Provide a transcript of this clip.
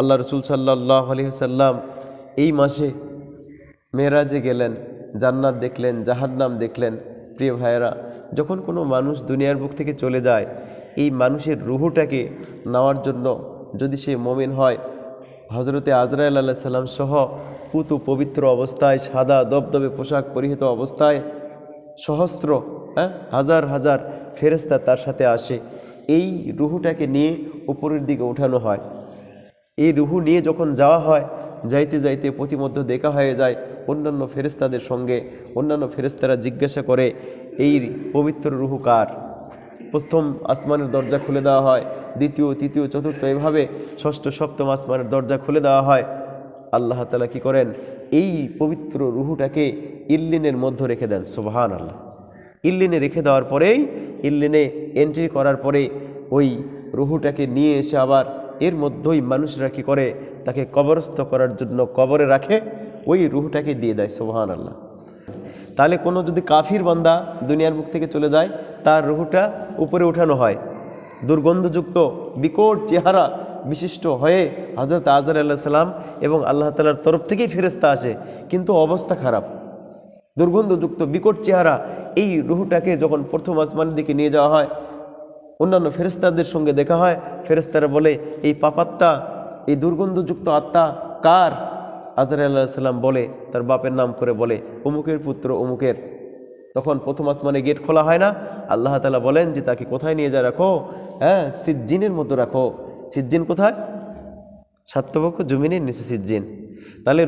আল্লাহ রসুল সাল্লাহ আলহিসাল্লাম এই মাসে মেয়েরাজে গেলেন, জান্নাত দেখলেন, জাহান্নাম দেখলেন। প্রিয় ভাইয়েরা, যখন কোনো মানুষ দুনিয়ার বুক থেকে চলে যায়, এই মানুষের রুহুটাকে নেওয়ার জন্য যদি সে মমিন হয় হজরতে আজরাইল আল্লাহ সাল্লাম সহ পুতু পবিত্র অবস্থায়, সাদা দবদবে পোশাক পরিহিত অবস্থায় সহস্র হ্যাঁ হাজার হাজার ফেরেস্তা তার সাথে আসে। এই রুহুটাকে নিয়ে উপরের দিকে উঠানো হয়। এই রুহু নিয়ে যখন যাওয়া হয়, যাইতে যাইতে প্রতিমধ্যে দেখা হয়ে যায় অন্যান্য ফেরেস্তাদের সঙ্গে। অন্যান্য ফেরেস্তারা জিজ্ঞাসা করে, এই পবিত্র রুহু কার? প্রথম আসমানের দরজা খুলে দেওয়া হয়, দ্বিতীয়, তৃতীয়, চতুর্থ, এভাবে ষষ্ঠ, সপ্তম আসমানের দরজা খুলে দেওয়া হয়। আল্লাহ তালা কি করেন? এই পবিত্র রুহুটাকে ইল্লিনের মধ্যে রেখে দেন সোবাহান আল্লাহ ইল্লিনে রেখে দেওয়ার পরেই, ইল্লিনে এন্ট্রি করার পরে ওই রুহুটাকে নিয়ে এসে আবার এর মধ্যেই মানুষরা কী করে? তাকে কবরস্থ করার জন্য কবরে রাখে, ওই রুহুটাকে দিয়ে দেয় সোহান আল্লাহ তাহলে কোনো যদি কাফির বান্দা দুনিয়ার মুখ থেকে চলে যায়, তার রুহুটা উপরে উঠানো হয়। দুর্গন্ধযুক্ত, বিকট চেহারা বিশিষ্ট হয়ে হজরত আজর আল্লাহ সাল্লাম এবং আল্লাহ তালার তরফ থেকেই ফেরেস্তা আসে। কিন্তু অবস্থা খারাপ। দুর্গন্ধযুক্ত, বিকট চেহারা এই রুহুটাকে যখন প্রথম আসমানের দিকে নিয়ে যাওয়া হয় অন্যান্য ফেরেস্তাদের সঙ্গে দেখা হয়। ফেরেস্তারা বলে, এই পাপাত্মা এই দুর্গন্ধযুক্ত আত্মা কার? আজর আল্লাহ সাল্লাম বলে, তার বাপের নাম করে বলে, অমুকের পুত্র অমুকের। তখন প্রথম আসমানে গেট খোলা হয় না। আল্লাহ তালা বলেন যে, তাকে কোথায় নিয়ে যা রাখো? হ্যাঁ সিজ্জিনের মতো রাখো। সিজ্জিন কোথায়? সাত্যপক্ষ জমিনের নিচে সিজ্জিন। তাহলে